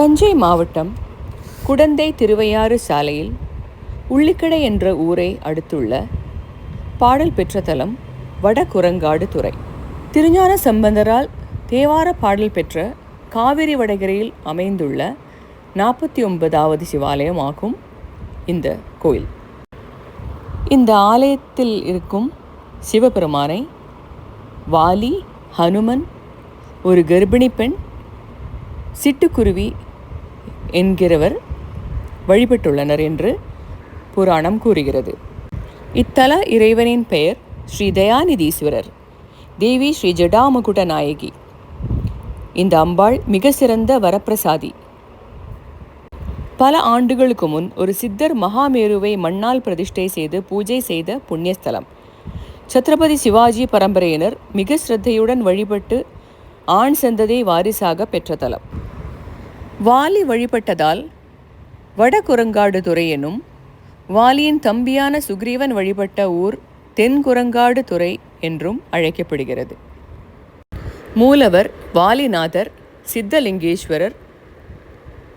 தஞ்சை மாவட்டம் குடந்தை திருவையாறு சாலையில் உள்ளிக்கடை என்ற ஊரை அடுத்துள்ள பாடல் பெற்ற தலம் வடகுரங்காடு துறை. திருஞான சம்பந்தரால் தேவார பாடல் பெற்ற காவிரி வடகரையில் அமைந்துள்ள நாற்பத்தி ஒன்பதாவது சிவாலயம் ஆகும் இந்த கோயில். இந்த ஆலயத்தில் இருக்கும் சிவபெருமானை வாலி ஹனுமன் ஒரு கர்ப்பிணி பெண் சிட்டுக்குருவி என்கிறவர் வழிபட்டுள்ளனர் என்று புராணம் கூறுகிறது. இத்தல இறைவனின் பெயர் ஸ்ரீ தயாநிதீஸ்வரர் தேவி ஸ்ரீ ஜடாமகுட நாயகி. இந்த அம்பாள் மிக சிறந்த வரப்பிரசாதி. பல ஆண்டுகளுக்கு முன் ஒரு சித்தர் மகாமேருவை மண்ணால் பிரதிஷ்டை செய்து பூஜை செய்த புண்ணியஸ்தலம். சத்ரபதி சிவாஜி பரம்பரையினர் மிக சிரத்தையுடன் வழிபட்டு ஆண் சந்ததை வாரிசாக பெற்ற தலம். வாலி வழிபட்டதால் வடகுரங்காடு துறை எனும் வாலியின் தம்பியான சுக்ரீவன் வழிபட்ட ஊர் தென்குரங்காடு துறை என்றும் அழைக்கப்படுகிறது. மூலவர் வாலிநாதர் சித்தலிங்கேஸ்வரர்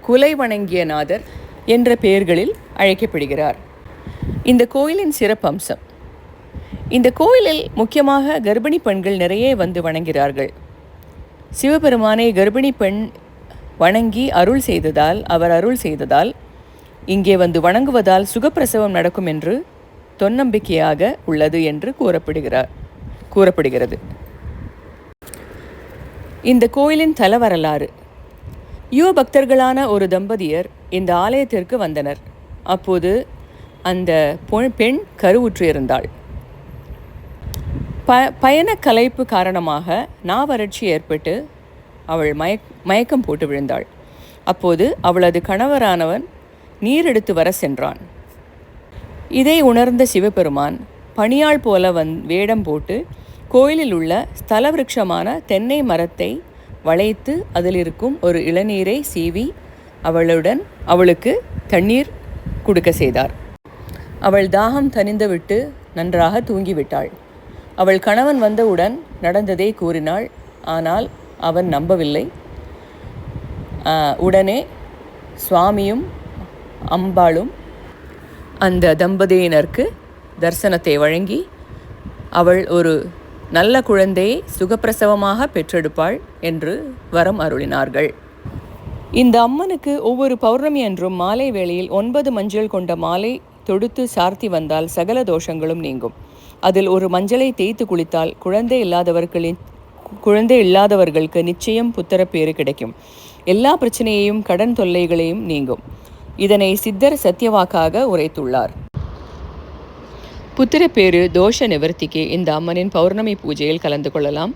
குலை வணங்கியநாதர் என்ற பெயர்களில் அழைக்கப்படுகிறார். இந்த கோயிலின் சிறப்பம்சம். இந்த கோயிலில் முக்கியமாக கர்ப்பிணி பெண்கள் நிறைய வந்து வணங்குகிறார்கள். சிவபெருமானை கர்ப்பிணி பெண் வணங்கி அருள் செய்ததால் அவர் அருள் செய்ததால் இங்கே வந்து வணங்குவதால் சுகப்பிரசவம் நடக்கும் என்று தொன்னம்பிக்கையாக உள்ளது என்று கூறப்படுகிறார் கூறப்படுகிறது. இந்த கோயிலின் தல வரலாறு. யுவ பக்தர்களான ஒரு தம்பதியர் இந்த ஆலயத்திற்கு வந்தனர். அப்போது அந்த பொ- பெண் கருவுற்று இருந்தாள். ப பயண கலைப்பு காரணமாக நாவறட்சி ஏற்பட்டு அவள் மயக் மயக்கம் போட்டு விழுந்தாள். அப்போது அவளது கணவரானவன் நீர் எடுத்து வர சென்றான். இதை உணர்ந்த சிவபெருமான் பணியாள் போல வந் வேடம் போட்டு கோயிலில் உள்ள ஸ்தல விருட்சமான தென்னை மரத்தை வளைத்து அதில் இருக்கும் ஒரு இளநீரை சீவி அவளுடன் அவளுக்கு தண்ணீர் கொடுக்க செய்தார். அவள் தாகம் தனிந்துவிட்டு நன்றாக தூங்கிவிட்டாள். அவள் கணவன் வந்தவுடன் நடந்ததை கூறினாள். ஆனால் அவன் நம்பவில்லை. உடனே சுவாமியும் அம்பாளும் அந்த தம்பதியினருக்கு தரிசனத்தை வழங்கி அவள் ஒரு நல்ல குழந்தையை சுகப்பிரசவமாக பெற்றெடுப்பாள் என்று வரம் அருளினார்கள். இந்த அம்மனுக்கு ஒவ்வொரு பௌர்ணமி அன்றும் மாலை வேளையில் ஒன்பது மஞ்சள் கொண்ட மாலை தொடுத்து சார்த்தி வந்தால் சகல தோஷங்களும் நீங்கும். அதில் ஒரு மஞ்சளை தேய்த்து குளித்தால் குழந்தை இல்லாதவர்களின் குழந்தை இல்லாதவர்களுக்கு நிச்சயம் புத்திரப்பேறு கிடைக்கும். எல்லா பிரச்சனையையும் கடன் தொல்லைகளையும் நீங்கும். இதனை சித்தர் சத்தியவாக்காக உரைத்துள்ளார். புத்திரப்பேறு தோஷ நிவர்த்திக்கு இந்த அம்மனின் பௌர்ணமி பூஜையில் கலந்து கொள்ளலாம்.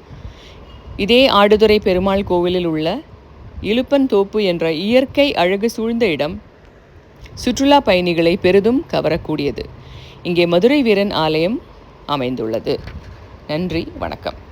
இதே ஆடுதுறை பெருமாள் கோவிலில் உள்ள இலுப்பன் தோப்பு என்ற இயற்கை அழகு சூழ்ந்த இடம் சுற்றுலா பயணிகளை பெரிதும் கவரக்கூடியது. இங்கே மதுரை வீரன் ஆலயம் அமைந்துள்ளது. நன்றி வணக்கம்.